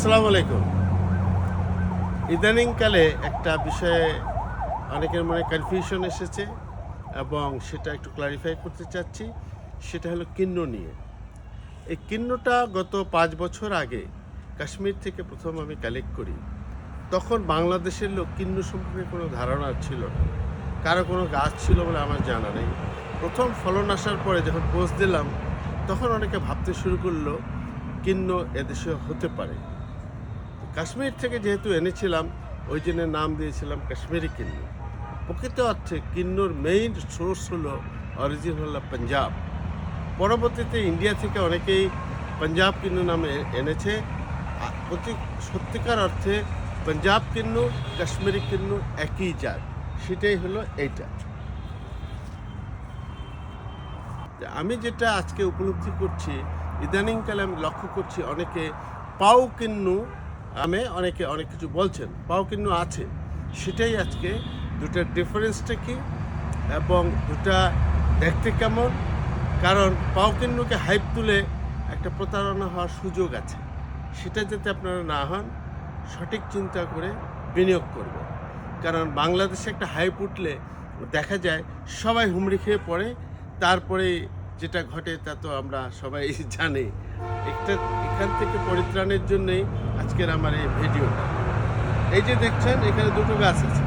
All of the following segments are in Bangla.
আসসালামু আলাইকুম। ইদানিংকালে একটা বিষয়ে অনেকের মনে কনফিউশন এসেছে এবং সেটা একটু ক্লারিফাই করতে চাচ্ছি। সেটা হলো কিন্ন নিয়ে। এই কিন্নটা গত পাঁচ বছর আগে কাশ্মীর থেকে প্রথম আমি কালেক্ট করি। তখন বাংলাদেশের লোক কিন্ন সম্পর্কে কোনো ধারণা ছিল না। কারও কোনো গাছ ছিল বলে আমার জানা নেই। প্রথম ফলন আসার পরে যখন পোস্ট দিলাম, তখন অনেকে ভাবতে শুরু করল কিন্ন এদেশে হতে পারে। কাশ্মীর থেকে যেহেতু এনেছিলাম, ওই জন্য নাম দিয়েছিলাম কাশ্মীরি কিন্নু। প্রকৃত অর্থে কিন্নুর মেইন সোর্স হলো অরিজিন হলো পাঞ্জাব। পরবর্তীতে ইন্ডিয়া থেকে অনেকেই পাঞ্জাব কিন্নু নামে এনেছে। প্রতি সত্যিকার অর্থে পাঞ্জাব কিন্নু, কাশ্মীরি কিন্নু একই জাত। সেটাই হলো এইটা। আমি যেটা আজকে উপলব্ধি করছি, ইদানিংকালে আমি লক্ষ্য করছি অনেকে পাও কিন্নু নামে অনেকে অনেক কিছু বলছেন, পাও কিন্নু আছে। সেটাই আজকে দুটার ডিফারেন্সটা কি এবং দুটা দেখতে কেমন? কারণ পাও কিন্নুকে হাইপ তুলে একটা প্রতারণা হওয়ার সুযোগ আছে। সেটা যাতে আপনারা না হন, সঠিক চিন্তা করে বিনিয়োগ করবেন কারণ বাংলাদেশে একটা হাইপ উঠলে দেখা যায় সবাই হুমড়ি খেয়ে পড়ে তারপরে যেটা ঘটে তা তো আমরা সবাই জানি। একটা এখান থেকে পরিত্রাণের জন্যই আজকের আমার এই ভিডিওটা। এই যে দেখছেন, এখানে দুটো গাছ আছে।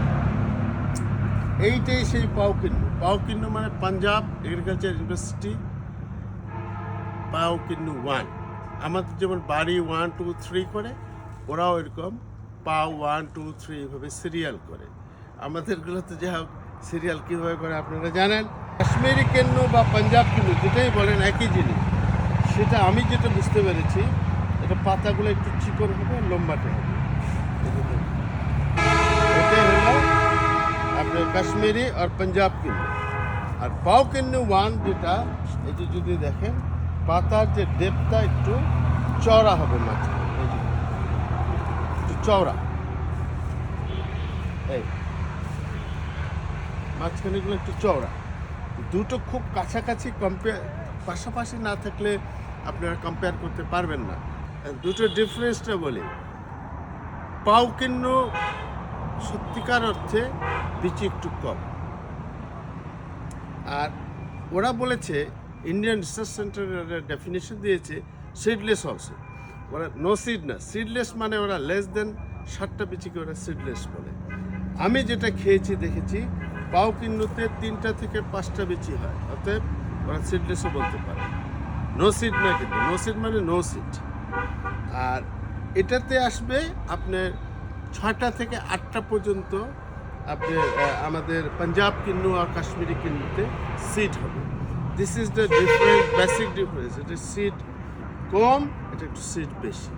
এইটাই সেই পাওকিন্নু পাওকিন্নু মানে পাঞ্জাব এগ্রিকালচার ইউনিভার্সিটি পাওকিন্নু ওয়ান আমাদের যেমন বাড়ি ওয়ান টু থ্রি করে, ওরাও এরকম পাও ওয়ান টু থ্রি এভাবে সিরিয়াল করে। আমাদেরগুলোতে যা হোক সিরিয়াল কীভাবে করে আপনারা জানেন? কাশ্মীরি কেন্নু বা পাঞ্জাব কিন্নু যেটাই বলেন একই জিনিস। সেটা আমি যেটা বুঝতে পেরেছি, এটা পাতাগুলো একটু চিকন হবে, লম্বাটে হবে। হলো আপনার কাশ্মীরি আর পাঞ্জাব কিন্নু। আর পাও কিন্নু ওয়ান যেটা যে যদি দেখেন, পাতার যে ডেপটা একটু চওড়া হবে যে একটু চওড়া। এই মাঝখানেগুলো একটু চওড়া। দুটো খুব কাছাকাছি কম্পেয়ার পাশাপাশি না থাকলে আপনারা কম্পেয়ার করতে পারবেন না। দুটো ডিফারেন্সটা বলি। পাও কিন্নু সত্যিকার অর্থে বিচি একটু কম। আর ওরা বলেছে ইন্ডিয়ান রিসার্চ সেন্টারের ডেফিনেশন দিয়েছে সিডলেস অলসো ওরা নো সিড না সিডলেস মানে ওরা লেস দেন ষাটটা বিচিকে ওরা সিডলেস বলে। আমি যেটা খেয়েছি, দেখেছি, পাও কিন্নুতে তিনটা থেকে পাঁচটা বিচি হয়, অতএব ওরা সিডলেসও বলতে পারে। নো সিট না কিন্তু নো সিট মানে নো সিট আর এটাতে আসবে আপনার ছয়টা থেকে আটটা পর্যন্ত আপনি আমাদের পাঞ্জাব কিন্নু আর কাশ্মীরি কিন্নুতে সিট হবে। This is the different basic difference এটা সিট কম, এটা একটু সিট বেশি।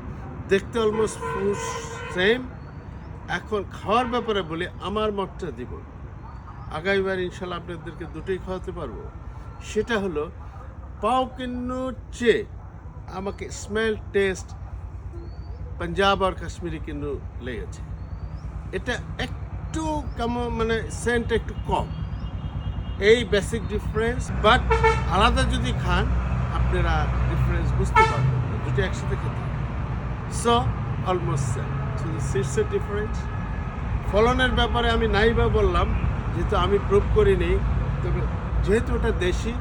দেখতে অলমোস্ট ফ্রুট সেম এখন খাওয়ার ব্যাপারে বলি, আমার মতটা দিব। আগামীবার ইনশাল্লাহ আপনাদেরকে দুটোই খাওয়াতে পারব। সেটা হলো পাও কিন্নুর চেয়ে আমাকে স্মেল টেস্ট পাঞ্জাব আর কাশ্মীরি কিন্তু লেগেছে এটা একটু কেমন মানে সেন্ট একটু কম এই বেসিক ডিফারেন্স বাট আলাদা যদি খান আপনারা ডিফারেন্স বুঝতে পারবেন। দুটো একসাথে খেতে সো অলমোস্ট সেম সো সিটসের ডিফারেন্স ফলনের ব্যাপারে আমি নাই বা বললাম যেহেতু আমি প্রুভ করিনি তবে যেহেতু ওটা দেশি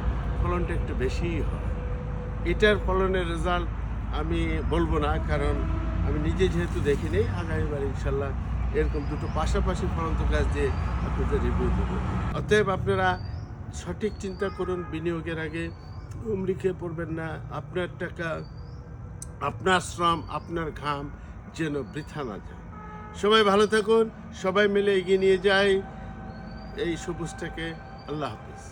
ফলনটা একটু বেশিই হয়। এটার ফলনের রেজাল্ট আমি বলব না, কারণ আমি নিজে যেহেতু দেখিনি আগামীবার ইনশাল্লাহ এরকম দুটো পাশাপাশি ফলন্ত গাছ দিয়ে আপনাদের রিভিউ দেবো। অতএব আপনারা সঠিক চিন্তা করুন, বিনিয়োগের আগে উমরি খেয়ে পড়বেন না, আপনার টাকা, আপনার শ্রম, আপনার ঘাম যেন বৃথা না যায়। সবাই ভালো থাকুন, সবাই মিলে এগিয়ে নিয়ে যাই। এই সবুজটাকে আল্লাহ হাফিজ।